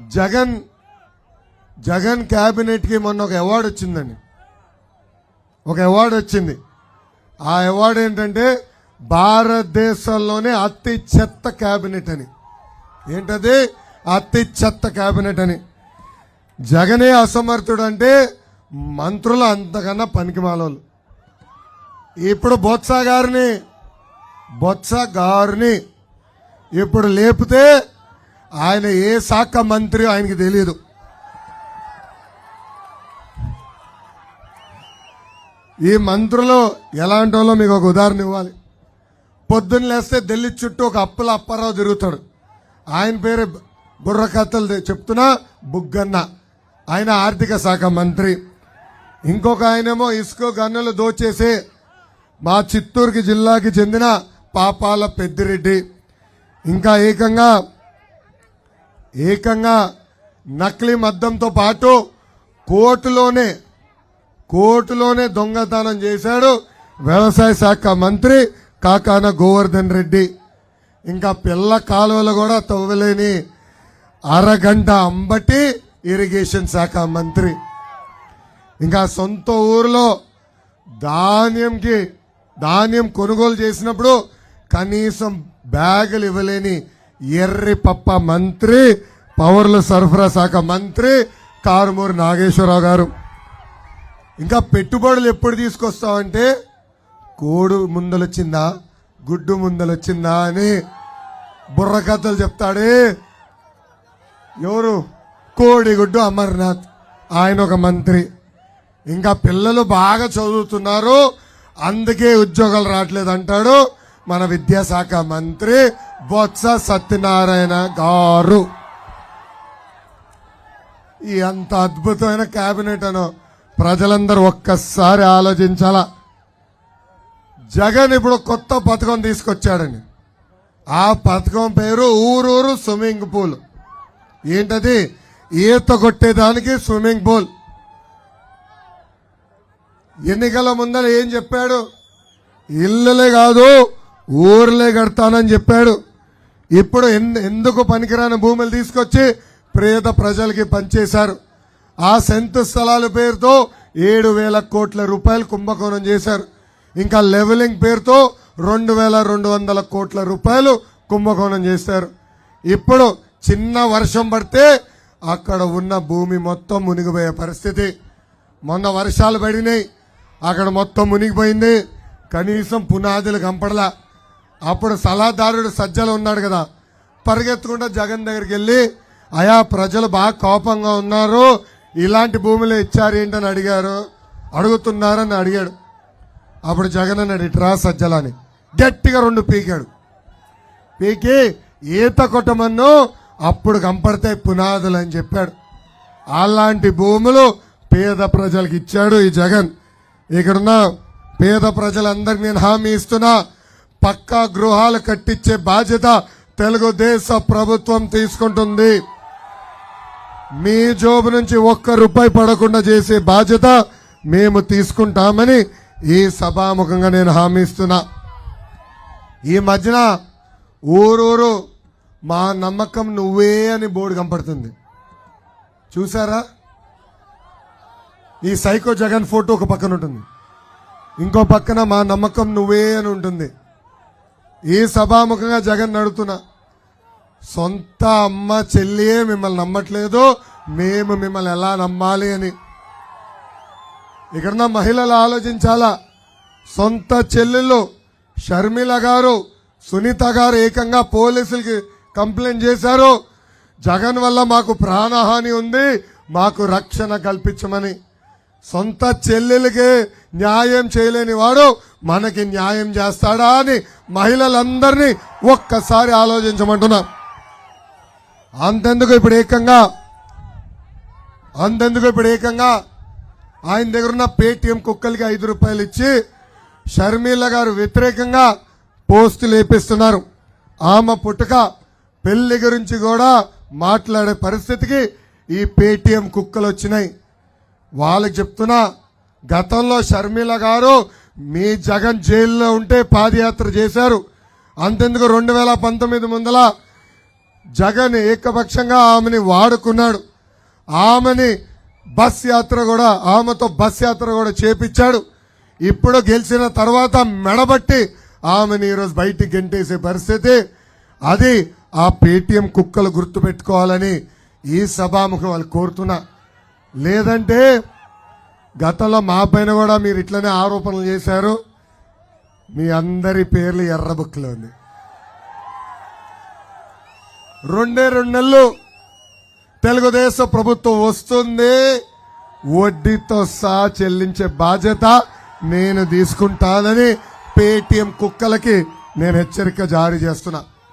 జగన్ జగన్ క్యాబినెట్కి మొన్న ఒక అవార్డు వచ్చిందండి. ఒక అవార్డు వచ్చింది. ఆ అవార్డు ఏంటంటే భారతదేశంలోనే అతి చెత్త క్యాబినెట్ అని. ఏంటది? అతి చెత్త క్యాబినెట్ అని. జగనే అసమర్థుడు అంటే మంత్రులు అంతకన్నా పనికిమాలోళ్ళు. ఇప్పుడు బొత్స గారిని బొత్స గారిని ఇప్పుడు లేపితే ఆయన ఏ శాఖ మంత్రి ఆయనకి తెలియదు. ఈ మంత్రులు ఎలాంటి వాళ్ళో మీకు ఒక ఉదాహరణ ఇవ్వాలి. పొద్దున్న లేస్తే ఢిల్లీ చుట్టూ ఒక అప్పుల అప్పారావు తిరుగుతాడు. ఆయన పేరు బుర్రకథలు చెప్తున్నా బుగ్గన్న. ఆయన ఆర్థిక శాఖ మంత్రి. ఇంకొక ఆయనేమో ఇసుక గన్నులు దోచేసి మా చిత్తూరుకి జిల్లాకి చెందిన పాపాల పెద్దిరెడ్డి. ఇంకా ఏకంగా ఏకంగా నకిలీ మద్దంతో పాటు కోర్టులోనే కోర్టులోనే దొంగతనం చేశాడు వ్యవసాయ శాఖ మంత్రి కాకాన గోవర్ధన్ రెడ్డి. ఇంకా పిల్ల కాలువలు కూడా తవ్వలేని అరగంట అంబటి ఇరిగేషన్ శాఖ మంత్రి. ఇంకా సొంత ఊరిలో ధాన్యంకి ధాన్యం కొనుగోలు చేసినప్పుడు కనీసం బ్యాగులు ఇవ్వలేని ఎర్రి పప్ప మంత్రి పవర్ల సరఫరా శాఖ మంత్రి కారుమూరి నాగేశ్వరరావు గారు. ఇంకా పెట్టుబడులు ఎప్పుడు తీసుకొస్తావంటే కోడు ముందలొచ్చిందా గుడ్డు ముందలొచ్చిందా అని బుర్రకథలు చెప్తాడే ఎవరు? కోడిగుడ్డు అమర్నాథ్. ఆయన ఒక మంత్రి. ఇంకా పిల్లలు బాగా చదువుతున్నారు అందుకే ఉద్యోగాలు రావట్లేదు అంటాడు. మన విద్యాశాఖ మంత్రి బొత్స సత్యనారాయణ గారు. ఈ అంత అద్భుతమైన కేబినెట్ అను ప్రజలందరూ ఒక్కసారి ఆలోచించాల. జగన్ ఇప్పుడు కొత్త పథకం తీసుకొచ్చాడని. ఆ పథకం పేరు ఊరూరు స్విమ్మింగ్ పూల్. ఏంటది? ఈత కొట్టేదానికి స్విమ్మింగ్ పూల్. ఎన్నికల ముందర ఏం చెప్పాడు? ఇల్లులే కాదు ఊర్లే కడతానని చెప్పాడు. ఇప్పుడు ఎన్- ఎందుకు పనికిరాని భూములు తీసుకొచ్చి పేద ప్రజలకి పనిచేశారు ఆ సెంత స్థలాల పేరుతో ఏడు వేల కోట్ల రూపాయలు కుంభకోణం చేశారు. ఇంకా లెవెలింగ్ పేరుతో రెండు వేల రెండు వందల కోట్ల రూపాయలు కుంభకోణం చేశారు. ఇప్పుడు చిన్న వర్షం పడితే అక్కడ ఉన్న భూమి మొత్తం మునిగిపోయే పరిస్థితి. మొన్న వర్షాలు పడినాయి. అక్కడ మొత్తం మునిగిపోయింది. కనీసం పునాదులు కంపడలా అప్పుడు సలహాదారుడు సజ్జలు ఉన్నాడు కదా పరిగెత్తకుండా జగన్ దగ్గరికి వెళ్ళి అయా ప్రజలు బాగా కోపంగా ఉన్నారు ఇలాంటి భూములు ఇచ్చారు ఏంటని అడిగారు. అడుగుతున్నారని అడిగాడు. అప్పుడు జగన్ అన్నాడు ఇట్రా సజ్జలని గట్టిగా రెండు పీకాడు. పీకి ఈత కొట్టమన్ను అప్పుడు కంపడితే పునాదులు అని చెప్పాడు. అలాంటి భూములు పేద ప్రజలకు ఇచ్చాడు ఈ జగన్. ఇక్కడున్న పేద ప్రజలందరికీ నేను హామీ ఇస్తున్నా. పక్కా గృహాలు కట్టించే బాధ్యత తెలుగుదేశ ప్రభుత్వం తీసుకుంటుంది. మీ జోబు నుంచి ఒక్క రూపాయి పడకుండా చేసే బాధ్యత మేము తీసుకుంటామని ఈ సభాముఖంగా నేను హామీ ఇస్తున్నా. ఈ మధ్యన ఊరూరు మా నమ్మకం నువ్వే అని బోర్డు కనపడుతుంది. చూసారా ఈ సైకో జగన్ ఫోటో ఒక పక్కన ఉంటుంది. ఇంకో పక్కన మా నమ్మకం నువ్వే అని ఉంటుంది. ఈ సభాముఖంగా జగన్ నడుతున్నా. సొంత అమ్మ చెల్లియే మిమ్మల్ని నమ్మట్లేదు మేము మిమ్మల్ని ఎలా నమ్మాలి అని. ఇక్కడున్న మహిళలు ఆలోచించాలా? సొంత చెల్లెళ్ళు షర్మిల గారు సునీత గారు ఏకంగా పోలీసులకి కంప్లైంట్ చేశారు. జగన్ వల్ల మాకు ప్రాణహాని ఉంది మాకు రక్షణ కల్పించమని. సొంత చెల్లెలకి న్యాయం చేయలేని వాడు మనకి న్యాయం చేస్తాడా అని మహిళలందరినీ ఒక్కసారి ఆలోచించమంటున్నా. అంతెందుకు ఇప్పుడు ఏకంగా? అంతెందుకు ఇప్పుడు ఏకంగా? ఆయన దగ్గర ఉన్న పేటీఎం కుక్కలకి ఐదు రూపాయలు ఇచ్చి షర్మిల గారు వ్యతిరేకంగా పోస్టు లేపిస్తున్నారు. ఆమె పుట్టుక పెళ్ళి గురించి కూడా మాట్లాడే పరిస్థితికి ఈ పేటీఎం కుక్కలు వచ్చినాయి వాళ్ళకి చెప్తున్నా గతంలో షర్మిల గారు మీ జగన్ జైల్లో ఉంటే పాదయాత్ర చేశారు. అంతెందుకు రెండు వేల పంతొమ్మిది ముందల జగన్ ఏకపక్షంగా ఆమెని వాడుకున్నాడు. ఆమెని బస్ యాత్ర కూడా ఆమెతో బస్ యాత్ర కూడా చేపించాడు. ఇప్పుడు గెలిచిన తర్వాత మెడబట్టి ఆమెను ఈరోజు బయటికి గెంటేసే పరిస్థితి. అది ఆ పేటీఎం కుక్కలు గుర్తుపెట్టుకోవాలని ఈ సభాముఖం వాళ్ళు కోరుతున్నా. లేదంటే గతంలో మా పైన కూడా మీరు ఇట్లనే ఆరోపణలు చేశారు. మీ అందరి పేర్లు ఎర్ర బుక్లో ఉంది. రెండే రెండు నెలలు తెలుగుదేశం ప్రభుత్వం వస్తుంది. వడ్డీతో సహా చెల్లించే బాధ్యత నేను తీసుకుంటానని పేటిఎం కుక్కలకి నేను హెచ్చరిక జారీ చేస్తున్నా.